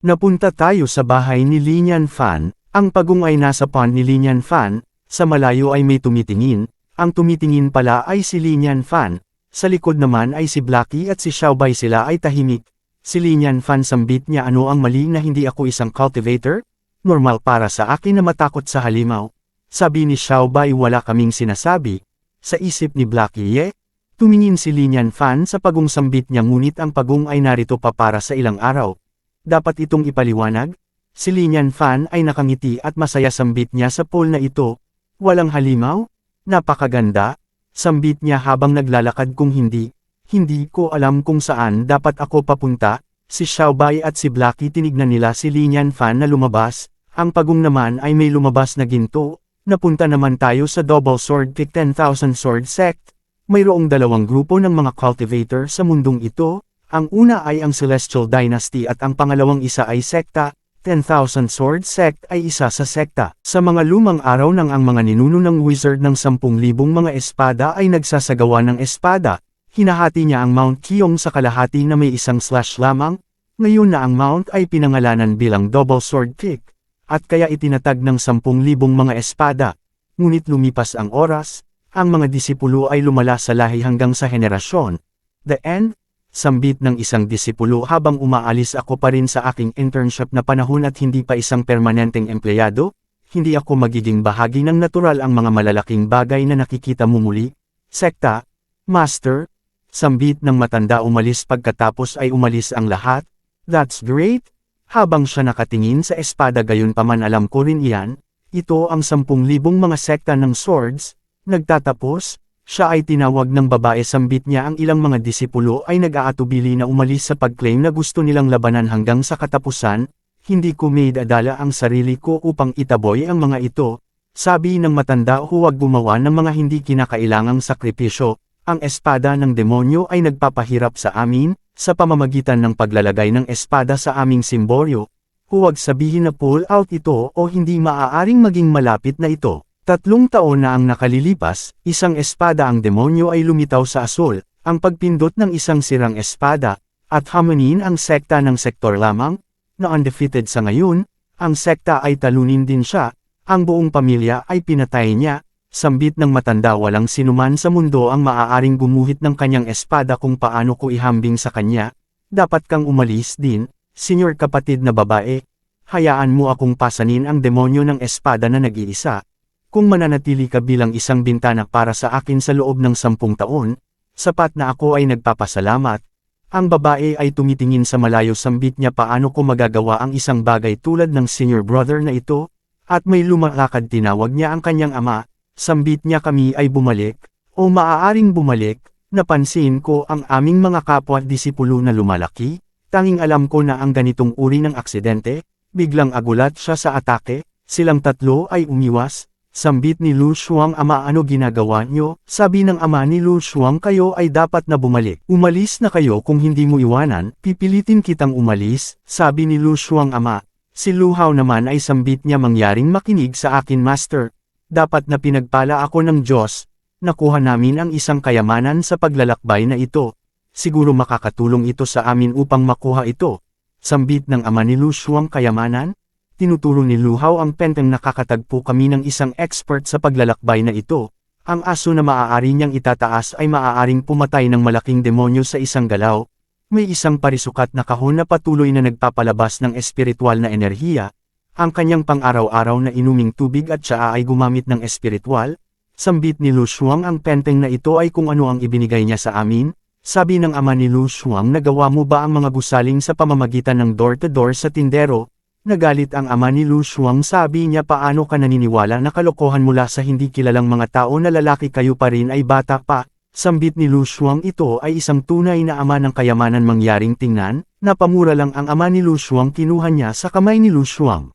Napunta tayo sa bahay ni Linian Fan, ang pagong ay nasa pond ni Linian Fan, sa malayo ay may tumitingin, ang tumitingin pala ay si Linian Fan, sa likod naman ay si Blackie at si Xiaobay sila ay tahimik. Si Linian Fan sambit niya ano ang mali na hindi ako isang cultivator? Normal para sa akin na matakot sa halimaw. Sabi ni Xiaobay wala kaming sinasabi. Sa isip ni Blackie ye, tumingin si Linian Fan sa pagong sambit niya ngunit ang pagong ay narito pa para sa ilang araw. Dapat itong ipaliwanag? Si Linian Fan ay nakangiti at masaya sambit niya sa pool na ito. Walang halimaw? Napakaganda? Sambit niya habang naglalakad kung hindi. Hindi ko alam kung saan dapat ako papunta. Si Xiaobay at si Blackie tinignan nila si Linian Fan na lumabas. Ang pagong naman ay may lumabas na ginto. Napunta naman tayo sa Double Sword Kick 10,000 Sword Sect. Mayroong dalawang grupo ng mga cultivator sa mundong ito. Ang una ay ang Celestial Dynasty at ang pangalawang isa ay sekta. 10,000 Sword Sect ay isa sa sekta. Sa mga lumang araw nang ang mga ninuno ng wizard ng 10,000 mga espada ay nagsasagawa ng espada, hinahati niya ang Mount Kiong sa kalahati na may isang slash lamang, ngayon na ang Mount ay pinangalanan bilang Double Sword Kick, at kaya itinatag ng 10,000 mga espada. Ngunit lumipas ang oras, ang mga disipulo ay lumala sa lahi hanggang sa henerasyon. The end, Sambit ng isang disipulo habang umaalis ako pa rin sa aking internship na panahon at hindi pa isang permanenteng empleyado, hindi ako magiging bahagi ng natural ang mga malalaking bagay na nakikita mo muli. Sekta, Master, sambit ng matanda umalis pagkatapos ay umalis ang lahat, that's great, habang siya nakatingin sa espada gayon paman alam ko rin iyan, ito ang sampung libong mga sekta ng swords, nagtatapos, siya ay tinawag ng babae sambit niya ang ilang mga disipulo ay nag-aatubili na umalis sa pagclaim na gusto nilang labanan hanggang sa katapusan, hindi ko may dadala ang sarili ko upang itaboy ang mga ito, sabi ng matanda huwag gumawa ng mga hindi kinakailangang sakripisyo, ang espada ng demonyo ay nagpapahirap sa amin, sa pamamagitan ng paglalagay ng espada sa aming simboryo, huwag sabihin na pull out ito o hindi maaaring maging malapit na ito. Tatlong taon na ang nakalilipas, isang espada ang demonyo ay lumitaw sa asul, ang pagpindot ng isang sirang espada, at hamanin ang sekta ng sektor lamang, na undefeated sa ngayon, ang sekta ay talunin din siya, ang buong pamilya ay pinatay niya, sambit ng matanda walang sinuman sa mundo ang maaaring gumuhit ng kanyang espada kung paano ko ihambing sa kanya, dapat kang umalis din, senior kapatid na babae, hayaan mo akong pasanin ang demonyo ng espada na nag-iisa, kung mananatili ka bilang isang bintana para sa akin sa loob ng sampung taon, sapat na ako ay nagpapasalamat. Ang babae ay tumitingin sa malayo sambit niya paano ko magagawa ang isang bagay tulad ng senior brother na ito, at may lumalakad tinawag niya ang kanyang ama, sambit niya kami ay bumalik, o maaaring bumalik, napansin ko ang aming mga kapwa disipulo na lumalaki, tanging alam ko na ang ganitong uri ng aksidente, biglang agulat siya sa atake, silang tatlo ay umiwas, Sambit ni Lu Shuang ama ano ginagawa nyo, sabi ng ama ni Lu Shuang kayo ay dapat na bumalik. Umalis na kayo kung hindi mo iwanan, pipilitin kitang umalis, sabi ni Lu Shuang ama. Si Lu Hao naman ay sambit niya mangyaring makinig sa akin master. Dapat na pinagpala ako ng Diyos, nakuha namin ang isang kayamanan sa paglalakbay na ito. Siguro makakatulong ito sa amin upang makuha ito. Sambit ng ama ni Lu Shuang kayamanan, tinuturo ni Luhaw ang penteng nakakatagpo kami ng isang expert sa paglalakbay na ito. Ang aso na maaari niyang itataas ay maaaring pumatay ng malaking demonyo sa isang galaw. May isang parisukat na kahon na patuloy na nagpapalabas ng espiritual na enerhiya. Ang kanyang pang-araw-araw na inuming tubig at siya ay gumamit ng espiritual. Sambit ni Lu Shuang ang penteng na ito ay kung ano ang ibinigay niya sa amin. Sabi ng ama ni Lu Shuang nagawa mo ba ang mga gusaling sa pamamagitan ng door-to-door -door sa tindero, Nagalit ang ama ni Lu Shuang. Sabi niya paano ka naniniwala na kalokohan mula sa hindi kilalang mga tao na lalaki kayo pa rin ay bata pa. Sambit ni Lu Shuang ito ay isang tunay na ama ng kayamanan mangyaring tingnan, napamura lang ang ama ni Lu Shuang kinuha niya sa kamay ni Lu Shuang.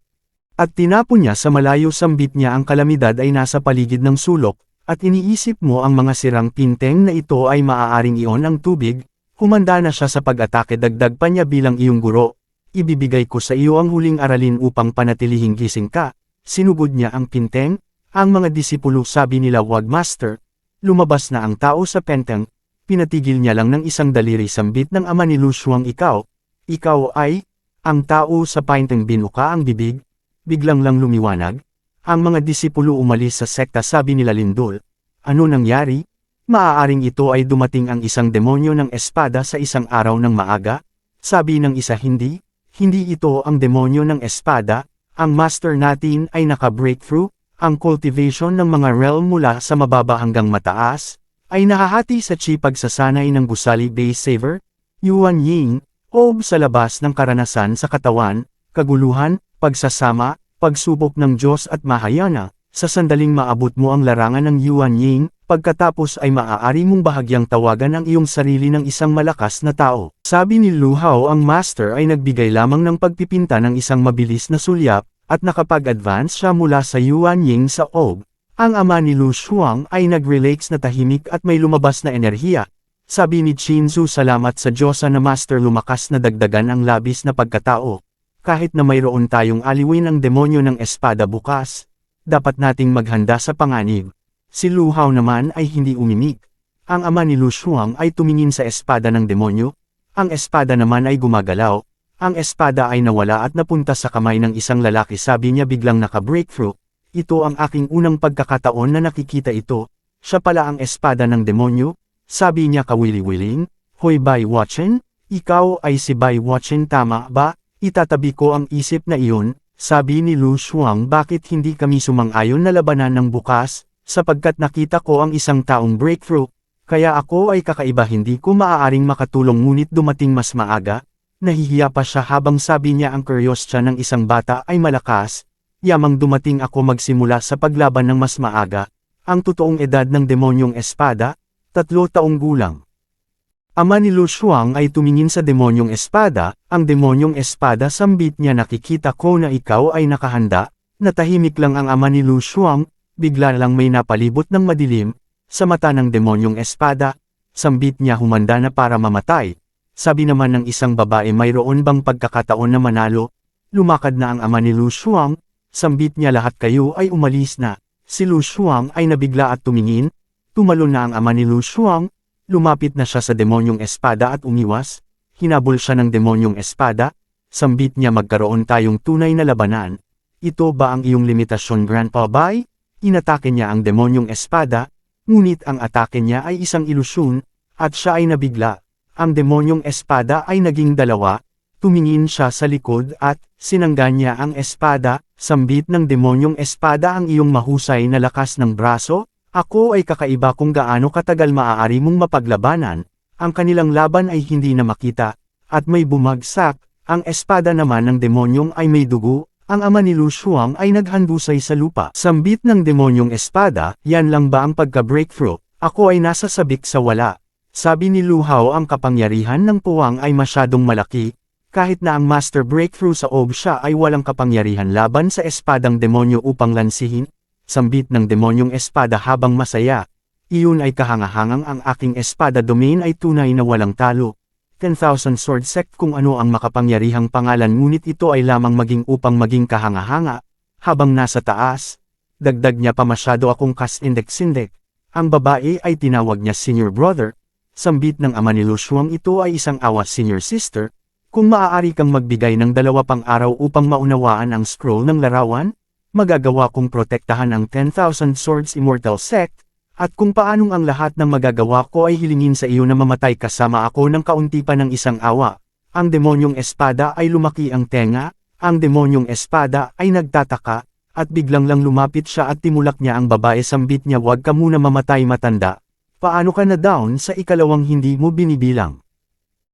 At tinapon niya sa malayo sambit niya ang kalamidad ay nasa paligid ng sulok, at iniisip mo ang mga sirang pinteng na ito ay maaaring iyon ang tubig, humanda na siya sa pag-atake dagdag pa niya bilang iyong guro, ibibigay ko sa iyo ang huling aralin upang panatilihing gising ka. Sinugod niya ang pinteng, ang mga disipulo sabi nila wag master, lumabas na ang tao sa penteng, pinatigil niya lang ng isang daliri sambit ng ama ni Lushuang ikaw, ikaw ay, Ang tao sa painteng binuka ang bibig, biglang lang lumiwanag. Ang mga disipulo umalis sa sekta sabi nila Lindol. Ano nangyari? Maaaring ito ay dumating ang isang demonyo ng espada sa isang araw ng maaga? Sabi ng isa hindi, hindi ito ang demonyo ng espada, ang master natin ay naka-breakthrough, ang cultivation ng mga realm mula sa mababa hanggang mataas, ay nahahati sa chi pagsasanay ng gusali base saver, yuan ying, o sa labas ng karanasan sa katawan, kaguluhan, pagsasama, pagsubok ng Diyos at Mahayana, sa sandaling maabot mo ang larangan ng Yuan Ying, pagkatapos ay maaari mong bahagyang tawagan ang iyong sarili ng isang malakas na tao. Sabi ni Lu Hao ang master ay nagbigay lamang ng pagpipinta ng isang mabilis na sulyap, at nakapag-advance siya mula sa Yuan Ying sa Og. Ang ama ni Lu Shuang ay nag-relax na tahimik at may lumabas na enerhiya. Sabi ni Chinzu salamat sa Diyosa na master lumakas na dagdagan ang labis na pagkatao. Kahit na mayroon tayong aliwin ang demonyo ng espada bukas, dapat nating maghanda sa panganib. Si Lu Hao naman ay hindi umimik. Ang ama ni Lu Shuang ay tumingin sa espada ng demonyo. Ang espada naman ay gumagalaw. Ang espada ay nawala at napunta sa kamay ng isang lalaki sabi niya biglang naka-breakthrough. Ito ang aking unang pagkakataon na nakikita ito. Siya pala ang espada ng demonyo. Sabi niya kawili-wiling, Hoy Bai Watchen, ikaw ay si Bai Watchen tama ba? Itatabi ko ang isip na iyon, sabi ni Lu Shuang bakit hindi kami sumang-ayon na labanan ng bukas, sapagkat nakita ko ang isang taong breakthrough, kaya ako ay kakaiba hindi ko maaaring makatulong ngunit dumating mas maaga, nahihiya pa siya habang sabi niya ang curious siya ng isang bata ay malakas, yamang dumating ako magsimula sa paglaban ng mas maaga, ang totoong edad ng demonyong espada, tatlo taong gulang. Ama ni Lu Shuang ay tumingin sa demonyong espada, ang demonyong espada sambit niya nakikita ko na ikaw ay nakahanda, natahimik lang ang ama ni Lu Shuang, bigla lang may napalibot ng madilim, sa mata ng demonyong espada, sambit niya humanda na para mamatay. Sabi naman ng isang babae mayroon bang pagkakataon na manalo, lumakad na ang ama ni Lu Shuang, sambit niya lahat kayo ay umalis na, si Lu Shuang ay nabigla at tumingin, tumalon na ang ama ni Lu Shuang, Lumapit na siya sa demonyong espada at umiwas, hinabol siya ng demonyong espada, sambit niya magkaroon tayong tunay na labanan. Ito ba ang iyong limitasyon Grandpa Bai? Inatake niya ang demonyong espada, ngunit ang atake niya ay isang ilusyon, at siya ay nabigla. Ang demonyong espada ay naging dalawa, tumingin siya sa likod at, sinangga niya ang espada, sambit ng demonyong espada ang iyong mahusay na lakas ng braso, ako ay kakaiba kung gaano katagal maaari mong mapaglabanan, ang kanilang laban ay hindi na makita, at may bumagsak, ang espada naman ng demonyong ay may dugo, ang ama ni Lu Shuang ay naghandusay sa lupa. Sambit ng demonyong espada, yan lang ba ang pagka-breakthrough, ako ay nasa sabik sa wala. Sabi ni Lu Hao ang kapangyarihan ng puwang ay masyadong malaki, kahit na ang master breakthrough sa Og siya ay walang kapangyarihan laban sa espadang demonyo upang lansihin, sambit ng demonyong espada habang masaya. Iyon ay kahangahangang ang aking espada domain ay tunay na walang talo. 10,000 Sword Sect kung ano ang makapangyarihang pangalan ngunit ito ay lamang maging upang maging kahangahanga. Habang nasa taas, dagdag niya pa masyado akong kas-index-index. Ang babae ay tinawag niya senior brother. Sambit ng ama ni Lushuang ito ay isang awa senior sister. Kung maaari kang magbigay ng dalawa pang araw upang maunawaan ang scroll ng larawan, magagawa kong protektahan ang 10,000 Swords Immortal Sect, at kung paanong ang lahat ng magagawa ko ay hilingin sa iyo na mamatay kasama ako ng kaunti pa ng isang awa. Ang demonyong espada ay lumaki ang tenga, ang demonyong espada ay nagtataka, at biglang lang lumapit siya at timulak niya ang babae sambit niya wag ka muna mamatay matanda. Paano ka na down sa ikalawang hindi mo binibilang?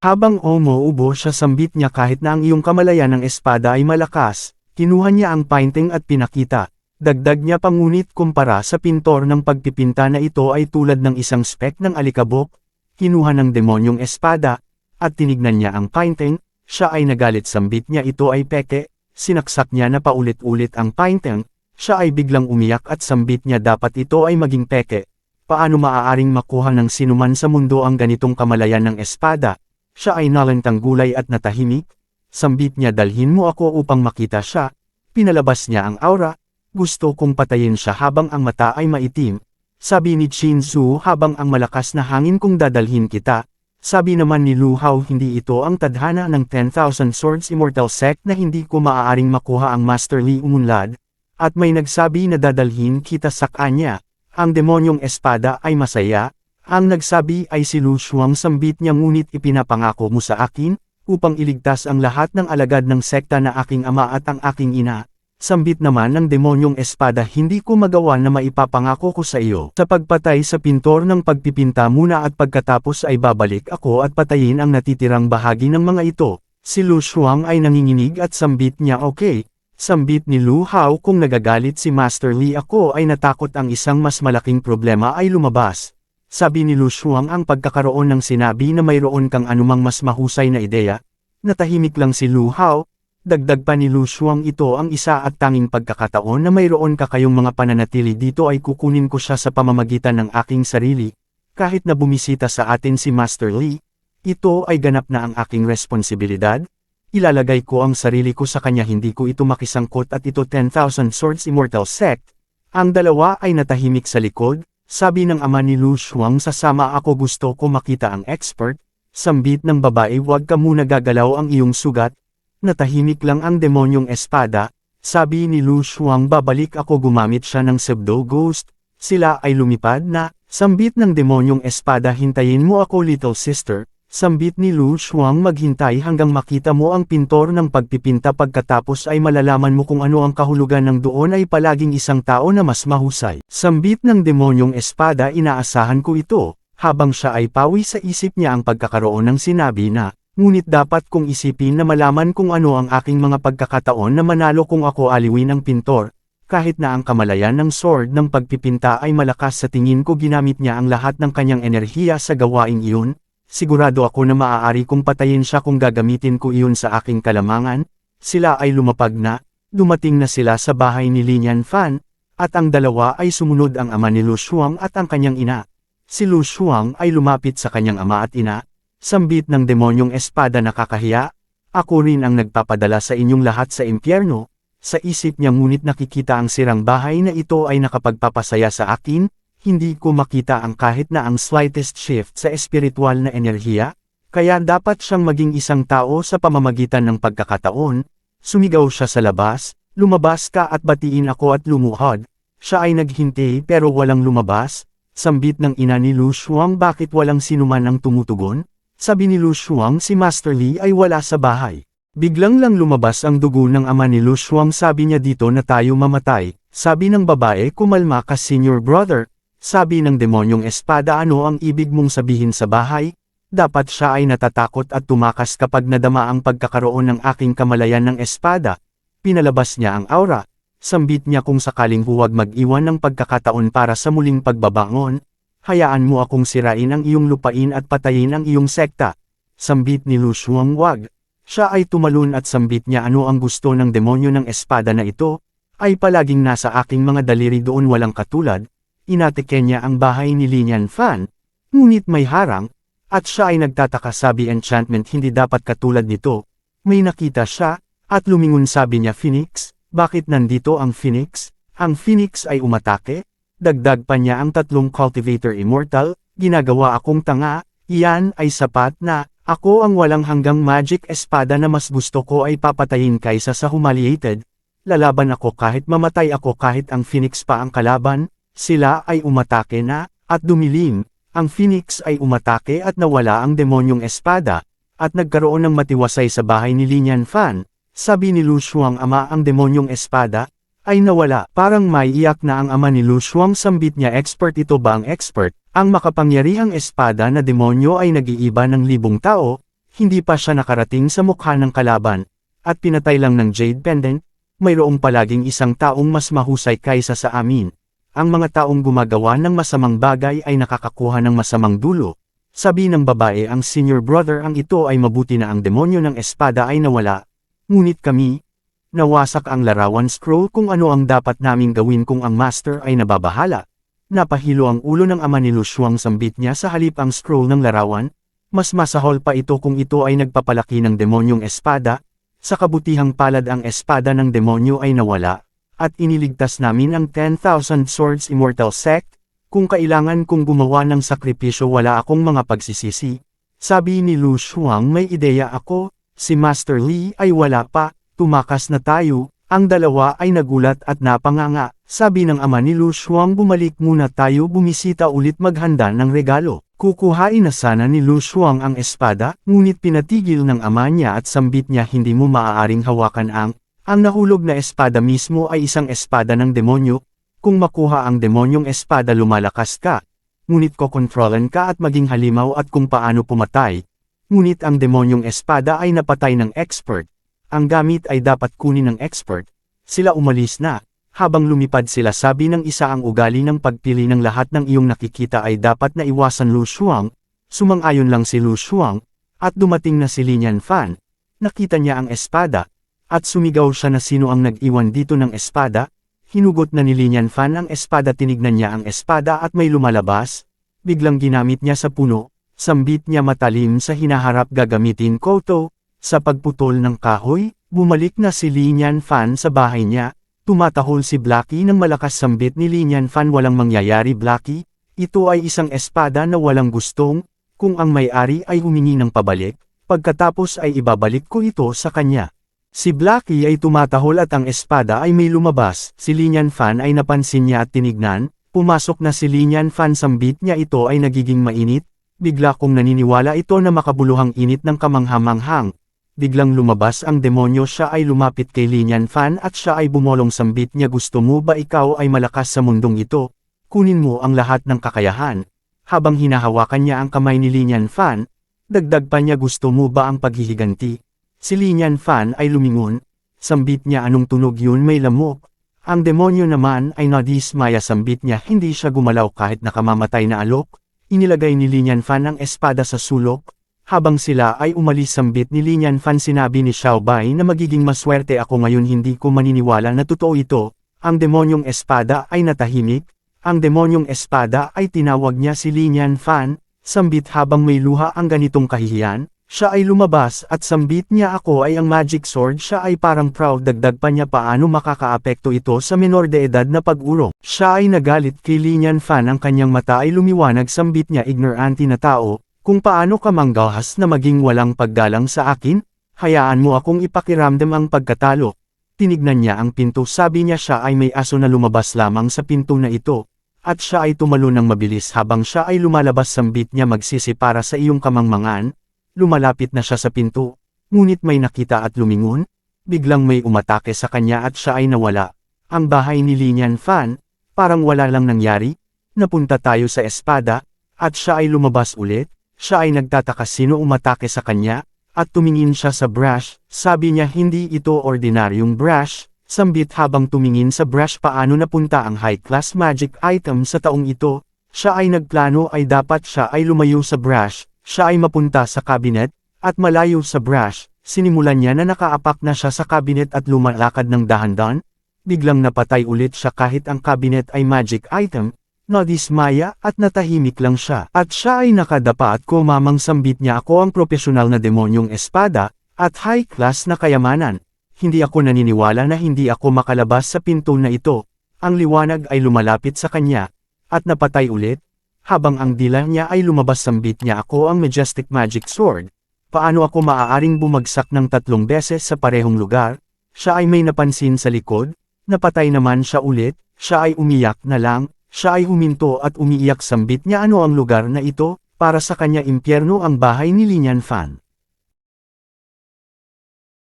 Habang umuubo siya sambit niya kahit na ang iyong kamalayan ng espada ay malakas, Kinuha niya ang painting at pinakita. Dagdag niya pangunit kumpara sa pintor ng pagpipinta na ito ay tulad ng isang spek ng alikabok, kinuha ng demonyong espada, at tinignan niya ang painting, siya ay nagalit sambit niya ito ay peke, sinaksak niya na paulit-ulit ang painting, siya ay biglang umiyak at sambit niya dapat ito ay maging peke. Paano maaaring makuha ng sinuman sa mundo ang ganitong kamalayan ng espada? Siya ay nalantang gulay at natahimik, Sambit niya dalhin mo ako upang makita siya, pinalabas niya ang aura, gusto kong patayin siya habang ang mata ay maitim, sabi ni Chin Su habang ang malakas na hangin kong dadalhin kita, Sabi naman ni Lu Hao hindi ito ang tadhana ng 10,000 Swords Immortal Sect na hindi ko maaaring makuha ang Master Li umunlad, at may nagsabi na dadalhin kita sa kanya. Ang demonyong espada ay masaya, ang nagsabi ay si Lu Shuang sambit niya ngunit ipinapangako mo sa akin, upang iligtas ang lahat ng alagad ng sekta na aking ama at ang aking ina. Sambit naman ng demonyong espada hindi ko magawa na maipapangako ko sa iyo. Sa pagpatay sa pintor ng pagpipinta muna at pagkatapos ay babalik ako at patayin ang natitirang bahagi ng mga ito. Si Lu Shuang ay nanginginig at sambit niya okay. Sambit ni Lu Hao kung nagagalit si Master Li ako ay natakot ang isang mas malaking problema ay lumabas. Sabi ni Lu Shuang ang pagkakaroon ng sinabi na mayroon kang anumang mas mahusay na ideya. Natahimik lang si Lu Hao, Dagdag pa ni Lu Shuang ito ang isa at tanging pagkakataon na mayroon ka kayong mga pananatili dito ay kukunin ko siya sa pamamagitan ng aking sarili. Kahit na bumisita sa atin si Master Lee, ito ay ganap na ang aking responsibilidad. Ilalagay ko ang sarili ko sa kanya hindi ko ito makisangkot at ito 10,000 Swords Immortal Sect. Ang dalawa ay natahimik sa likod, sabi ng ama ni Lu Shuang sasama ako gusto ko makita ang expert. Sambit ng babae huwag ka muna gagalaw ang iyong sugat, Natahimik lang ang demonyong espada, sabi ni Lu Shuang babalik ako gumamit siya ng pseudo ghost, sila ay lumipad na, sambit ng demonyong espada hintayin mo ako little sister, sambit ni Lu Shuang maghintay hanggang makita mo ang pintor ng pagpipinta. Pagkatapos ay malalaman mo kung ano ang kahulugan ng doon ay palaging isang tao na mas mahusay. Sambit ng demonyong espada inaasahan ko ito, habang siya ay pawi sa isip niya ang pagkakaroon ng sinabi na, Ngunit dapat kong isipin na malaman kung ano ang aking mga pagkakataon na manalo kung ako aliwin ng pintor, kahit na ang kamalayan ng sword ng pagpipinta ay malakas sa tingin ko ginamit niya ang lahat ng kanyang enerhiya sa gawaing iyon, sigurado ako na maaari kong patayin siya kung gagamitin ko iyon sa aking kalamangan, sila ay lumapag na, dumating na sila sa bahay ni Lin Fan, at ang dalawa ay sumunod ang ama ni Lu Shuang at ang kanyang ina. Si Lu Shuang ay lumapit sa kanyang ama at ina, Sambit ng demonyong espada nakakahiya, ako rin ang nagpapadala sa inyong lahat sa impyerno, sa isip niya ngunit nakikita ang sirang bahay na ito ay nakapagpapasaya sa akin, hindi ko makita ang kahit na ang slightest shift sa espiritual na enerhiya, kaya dapat siyang maging isang tao sa pamamagitan ng pagkakataon, sumigaw siya sa labas, lumabas ka at batiin ako at lumuhod, siya ay naghintay pero walang lumabas, sambit ng ina ni Lu Shuang bakit walang sinuman ang tumutugon, sabi ni Lu Shuang si Master Li ay wala sa bahay. Biglang lang lumabas ang dugo ng ama ni Lu Shuang. Sabi niya dito na tayo mamatay, sabi ng babae kumalma ka senior brother, sabi ng demonyong espada ano ang ibig mong sabihin sa bahay, dapat siya ay natatakot at tumakas kapag nadama ang pagkakaroon ng aking kamalayan ng espada, pinalabas niya ang aura, sambit niya kung sakaling huwag mag-iwan ng pagkakataon para sa muling pagbabangon, hayaan mo akong sirain ang iyong lupain at patayin ang iyong sekta. Sambit ni Lu wag. Siya ay tumalun at sambit niya ano ang gusto ng demonyo ng espada na ito, ay palaging nasa aking mga daliri doon walang katulad, inatike niya ang bahay ni Lin Fan, ngunit may harang, at siya ay nagtataka sabi enchantment hindi dapat katulad nito. May nakita siya, at lumingon sabi niya Phoenix, bakit nandito ang Phoenix? Ang Phoenix ay umatake, Dagdag pa niya ang tatlong cultivator immortal, ginagawa akong tanga, iyan ay sapat na, ako ang walang hanggang magic espada na mas gusto ko ay papatayin kaysa sa humiliated. Lalaban ako kahit mamatay ako kahit ang phoenix pa ang kalaban, sila ay umatake na, at dumilim, ang phoenix ay umatake at nawala ang demonyong espada, at nagkaroon ng matiwasay sa bahay ni Lin Fan. Sabi ni Lu Shuang ama ang demonyong espada, ay nawala. Parang may iyak na ang ama ni Lu Shuang sambit niya expert ito ba ang expert? Ang makapangyarihang espada na demonyo ay nag-iiba ng libong tao, hindi pa siya nakarating sa mukha ng kalaban, at pinatay lang ng Jade Pendant, mayroong palaging isang taong mas mahusay kaysa sa amin. Ang mga taong gumagawa ng masamang bagay ay nakakakuha ng masamang dulo. Sabi ng babae ang senior brother ang ito ay mabuti na ang demonyo ng espada ay nawala. Ngunit kami, Nawasak ang larawan scroll kung ano ang dapat naming gawin kung ang master ay nababahala. Napahilo ang ulo ng ama ni Lushuang sambit niya sa halip ang scroll ng larawan. Mas masahol pa ito kung ito ay nagpapalaki ng demonyong espada. Sa kabutihang palad ang espada ng demonyo ay nawala. At iniligtas namin ang 10,000 Swords Immortal Sect. Kung kailangan kong gumawa ng sakripisyo wala akong mga pagsisisi. Sabi ni Lu Shuang may ideya ako, si Master Lee ay wala pa, tumakas na tayo, ang dalawa ay nagulat at napanganga, sabi ng ama ni Lu Shuang bumalik muna tayo bumisita ulit maghanda ng regalo. Kukuhain na sana ni Lu Shuang ang espada, ngunit pinatigil ng ama niya at sambit niya hindi mo maaaring hawakan ang, ang nahulog na espada mismo ay isang espada ng demonyo, kung makuha ang demonyong espada lumalakas ka, ngunit kokontrolan ka at maging halimaw at kung paano pumatay. Ngunit ang demonyong espada ay napatay ng expert. Ang gamit ay dapat kunin ng expert. Sila umalis na. Habang lumipad sila sabi ng isa ang ugali ng pagpili ng lahat ng iyong nakikita ay dapat na iwasan Lu Shuang. Sumang-ayon lang si Lu Shuang. At dumating na si Lin Fan. Nakita niya ang espada. At sumigaw siya na sino ang nag-iwan dito ng espada. Hinugot na ni Lin Fan ang espada tinignan niya ang espada at may lumalabas. Biglang ginamit niya sa puno. Sambit niya matalim sa hinaharap gagamitin ko to. Sa pagputol ng kahoy, bumalik na si Lin Fan sa bahay niya. Tumatahol si Blackie ng malakas sambit ni Lin Fan walang mangyayari Blackie. Ito ay isang espada na walang gustong, kung ang may-ari ay humingi ng pabalik, pagkatapos ay ibabalik ko ito sa kanya. Si Blackie ay tumatahol at ang espada ay may lumabas, si Lin Fan ay napansin niya at tinignan, pumasok na si Lin Fan sambit niya ito ay nagiging mainit, bigla kong naniniwala ito na makabuluhang init ng kamanghamanghang. Biglang lumabas ang demonyo siya ay lumapit kay Lin Fan at siya ay bumolong sambit niya gusto mo ba ikaw ay malakas sa mundong ito, kunin mo ang lahat ng kakayahan. Habang hinahawakan niya ang kamay ni Lin Fan, dagdag pa niya gusto mo ba ang paghihiganti. Si Lin Fan ay lumingon, sambit niya anong tunog yun may lamok. Ang demonyo naman ay nadismaya sambit niya hindi siya gumalaw kahit nakamamatay na alok. Inilagay ni Lin Fan ang espada sa sulok. Habang sila ay umalis sambit ni Lin Fan sinabi ni Xiao Bai na magiging maswerte ako ngayon hindi ko maniniwala na totoo ito. Ang demonyong espada ay natahimik. Ang demonyong espada ay tinawag niya si Lin Fan. Sambit habang may luha ang ganitong kahihiyan, siya ay lumabas at sambit niya ako ay ang magic sword siya ay parang proud dagdag pa niya paano makakaapekto ito sa menor de edad na pag-urong. Siya ay nagalit kay Lin Fan ang kanyang mata ay lumiwanag sambit niya ignorante na tao, kung paano ka manggahas na maging walang paggalang sa akin, hayaan mo akong ipakiramdam ang pagkatalo. Tinignan niya ang pinto sabi niya siya ay may aso na lumabas lamang sa pinto na ito. At siya ay tumalo ng mabilis habang siya ay lumalabas sambit niya magsisi para sa iyong kamangmangan, Lumalapit na siya sa pinto, ngunit may nakita at lumingon, biglang may umatake sa kanya at siya ay nawala. Ang bahay ni Lin Fan, parang wala lang nangyari, napunta tayo sa espada, at siya ay lumabas ulit, siya ay nagtataka sino umatake sa kanya, at tumingin siya sa brush, sabi niya hindi ito ordinaryong brush, sambit habang tumingin sa brush paano napunta ang high-class magic item sa taong ito, siya ay nagplano ay dapat siya ay lumayo sa brush, siya ay mapunta sa cabinet, at malayo sa brush, sinimulan niya na nakaapak na siya sa cabinet at lumalakad ng dahan-dahan. Biglang napatay ulit siya kahit ang cabinet ay magic item, nadismaya at natahimik lang siya. At siya ay nakadapa at kumamang sambit niya ako ang profesional na demonyong espada, at high class na kayamanan. Hindi ako naniniwala na hindi ako makalabas sa pinto na ito. Ang liwanag ay lumalapit sa kanya, at napatay ulit, habang ang dila niya ay lumabas sambit niya ako ang Majestic Magic Sword. Paano ako maaaring bumagsak ng tatlong beses sa parehong lugar? Siya ay may napansin sa likod, napatay naman siya ulit, siya ay umiyak na lang, siya ay huminto at umiiyak sambit niya ano ang lugar na ito, para sa kanya impyerno ang bahay ni Lin Fan.